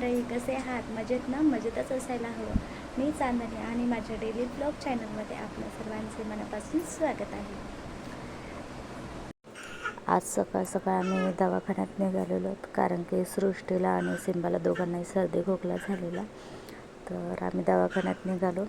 मंडळी कसे आहात? मजेत ना? मजेतच असायला हवं. मी चांदणी आणि माझ्या डेली ब्लॉग चॅनलमध्ये आपल्या सर्वांचे मनापासून स्वागत आहे. आज सकाळ सकाळ आम्ही दवाखान्यात निघालेलो कारण की सृष्टीला आणि सिंबाला दोघांनाही सर्दी खोकला झालेला. तर आम्ही दवाखान्यात निघालो.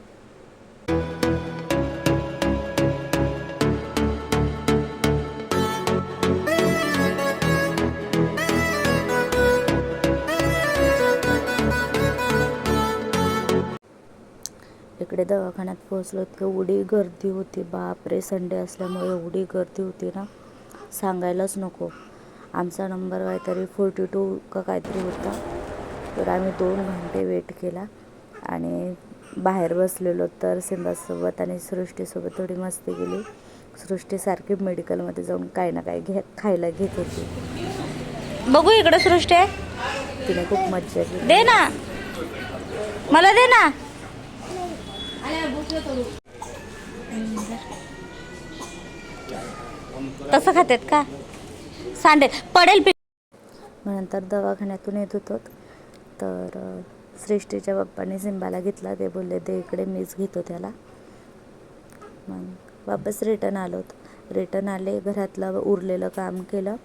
इकडे दवाखान्यात पोहोचलो की एवढी गर्दी होती. बापरे संडे असल्यामुळे एवढी गर्दी होती ना. सांगायलाच नको. आमचा नंबर काहीतरी फोर्टी टू का काहीतरी होता. तर आम्ही दोन घंटे वेट केला आणि बाहेर बसलेलो. तर सिंबासोबत आणि सृष्टीसोबत थोडी मस्ती केली. सृष्टीसारखी मेडिकलमध्ये जाऊन काही ना काही घे खायला घेत होती. बघू इकडं सृष्टी. तिने खूप मज्जा केली. दे ना. मला दे ना. तसं खातात का? सांडे. पडेल मग नंतर दवाखान्यातून येत होतो. तर सृष्टीच्या बाप्पांनी सिंबाला घेतला. ते बोलले ते इकडे मीच घेतो त्याला. मग वापस रिटर्न आलोत रिटर्न आले घरातलं उरलेलं काम केलं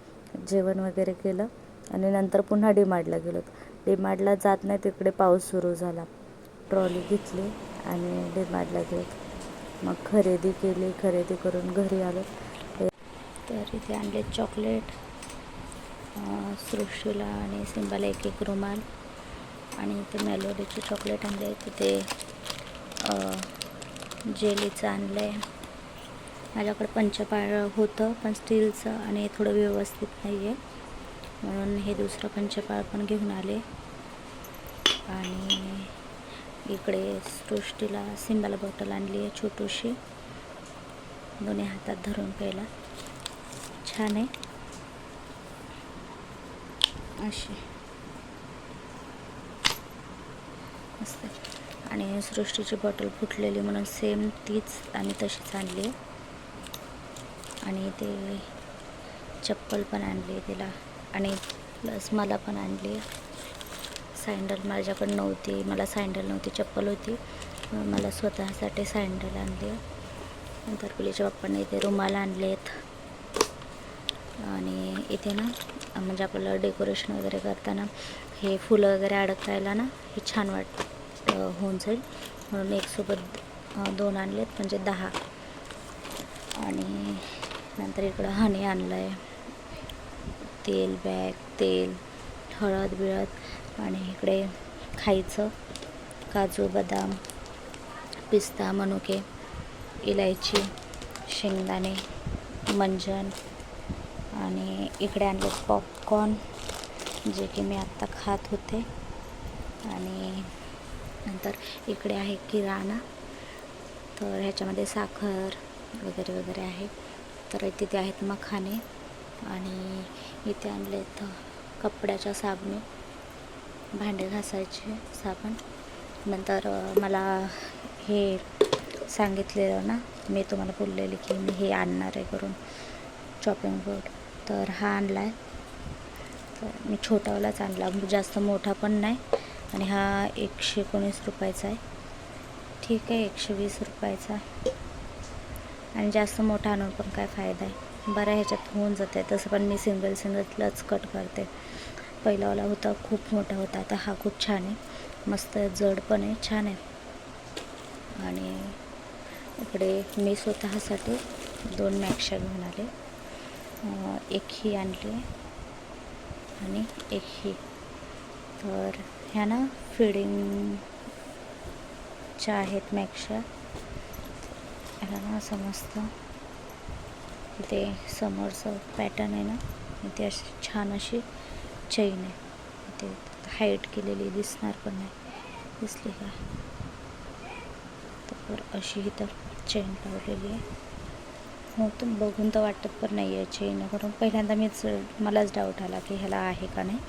जेवण वगैरे केलं आणि नंतर पुन्हा डीमार्टला गेलो डीमार्टला जात नाही तिकडे पाऊस सुरू झाला. ट्रॉली घेतली. आणि डीमार्टला गेलो मग खरेदी केली खरेदी करून घरी आलो. तर इथे आणले चॉकलेट सृष्टीला आणि सिंबाला एक एक रुमाल आणि इथे मेलोडीचे चॉकलेट आणले. तिथे जेलीचं आणलं आहे माझ्याकडे पंचपाळ होतं पण स्टीलचं आणि थोडं व्यवस्थित नाही आहे म्हणून हे दुसरं पंचपाळ पण घेऊन आले. आणि इकडे सृष्टीला सिंबाला बॉटल आणली आहे छोटूशी. दोन्ही हातात धरून प्यायला. छान आहे. अशी. मस्त आणि सृष्टीची बॉटल फुटलेली म्हणून सेम तीच आम्ही तशीच आणली आहे. आणि ते चप्पल पण आणली आहे तिला. आणि प्लस मला पण आणली आहे. सँडल माझ्याकडे नव्हती मला सँडल नव्हती चप्पल होती. मला स्वतःसाठी सँडल आणली. नंतर पुलीच्या पप्पाने इथे रुमाल आणलेत. आणि इथे ना म्हणजे आपल्याला डेकोरेशन वगैरे करताना हे फुलं वगैरे अडकायला ना हे छान वाट होऊन जाईल. म्हणून एकसोबत दोन आणलेत म्हणजे दहा. आणि नंतर इकडं हनी आणलं आहे तेल बॅग तेल हळद बिळद. आणि इकडे खायचं काजू बदाम पिस्ता मनुके इलायची शेंगदाणे मंजन आणि इकडे आणले पॉपकॉर्न जे की मी आत्ता खात होते. आणि नंतर इकडे आहे किराणा. तर ह्याच्यामध्ये साखर वगैरे वगैरे आहे. तर तिथे आहेत मखाने आणि इथे आणले आहेत कपड्याच्या साबणे. भांडे घासायचे साबण. नंतर मला हे सांगितलेलं ना मी तुम्हाला बोललेली की मी हे आणणार आहे करून चॉपिंग बोर्ड तर हा आणला आहे तर मी छोटावालाच आणला. जास्त मोठा पण नाही आणि हा एकशे एकोणीस रुपयाचा आहे. ठीक आहे एकशे वीस रुपयाचा आणि जास्त मोठा आणून पण काय फायदा आहे. बरं ह्याच्यात होऊन जाते तसं पण मी सिंगल सिंगलच कट करते. पहिलावाला होता खूप मोठा होता. आता हा खूप छान आहे. मस्त जड पण आहे छान आहे. आणि इकडे मी स्वतःसाठी दोन मॅक्शा घेऊन आले. एक ही आणली आणि एक ही. तर ह्या ना फिडिंगच्या आहेत मॅक्शा ह्याला ना असं मस्त इथे समोरचं पॅटर्न आहे ना इथे अशी छान अशी चैन आहे. ते हाईट केलेली दिसणार पण नाही. दिसली का? तर अशी तर चेन लावलेली आहे. हो तर बघून तर वाटत पण नाही आहे चेन करून पहिल्यांदा मीच मलाच डाऊट आला की ह्याला आहे का नाही.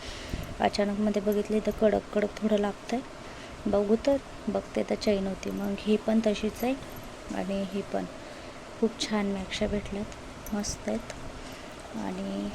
अचानकमध्ये बघितली तर कडक कडक थोडं लागतं आहे बघू तर बघते तर चैन होती. मग ही पण तशीच आहे आणि ही पण. खूप छान मॅक्शा भेटल्यात. मस्त आहेत. आणि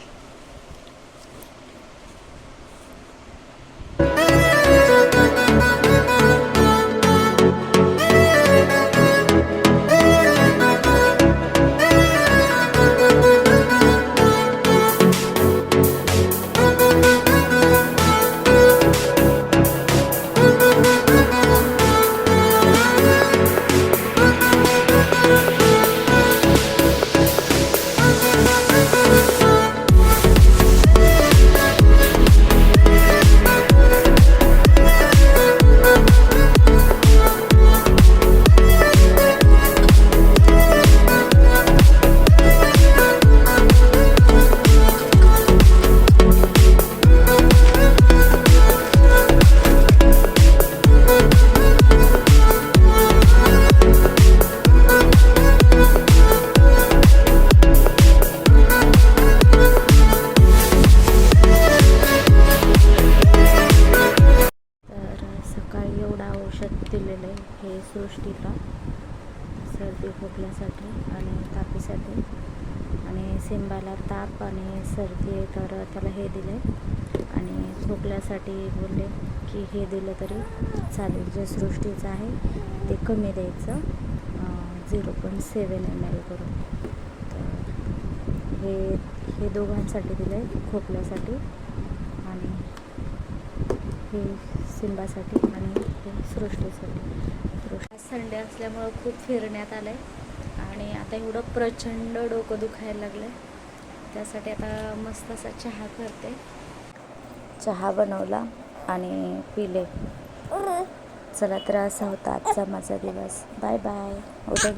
सृष्टीला सर्दी खोकल्यासाठी आणि तापीसाठी. आणि सिंबाला ताप आणि सर्दी आहे तर त्याला हे दिले आणि खोकल्यासाठी बोलले की हे दिलं तरी चालेल. जे सृष्टीचं आहे ते कमी द्यायचं. Zero point seven M L करून. तर हे हे दोघांसाठी दिलं आहे खोकल्यासाठी आणि हे सिंबासाठी आणि हे सृष्टीसाठी. सृष्टी संडे असल्यामुळं खूप फिरण्यात आलं आहे आणि आता एवढं प्रचंड डोकं दुखायला लागलं आहे त्यासाठी आता मस्त असा चहा करते. चहा बनवला आणि पिले. चला तर असा होता आजचा माझा दिवस. Bye bye. उद्या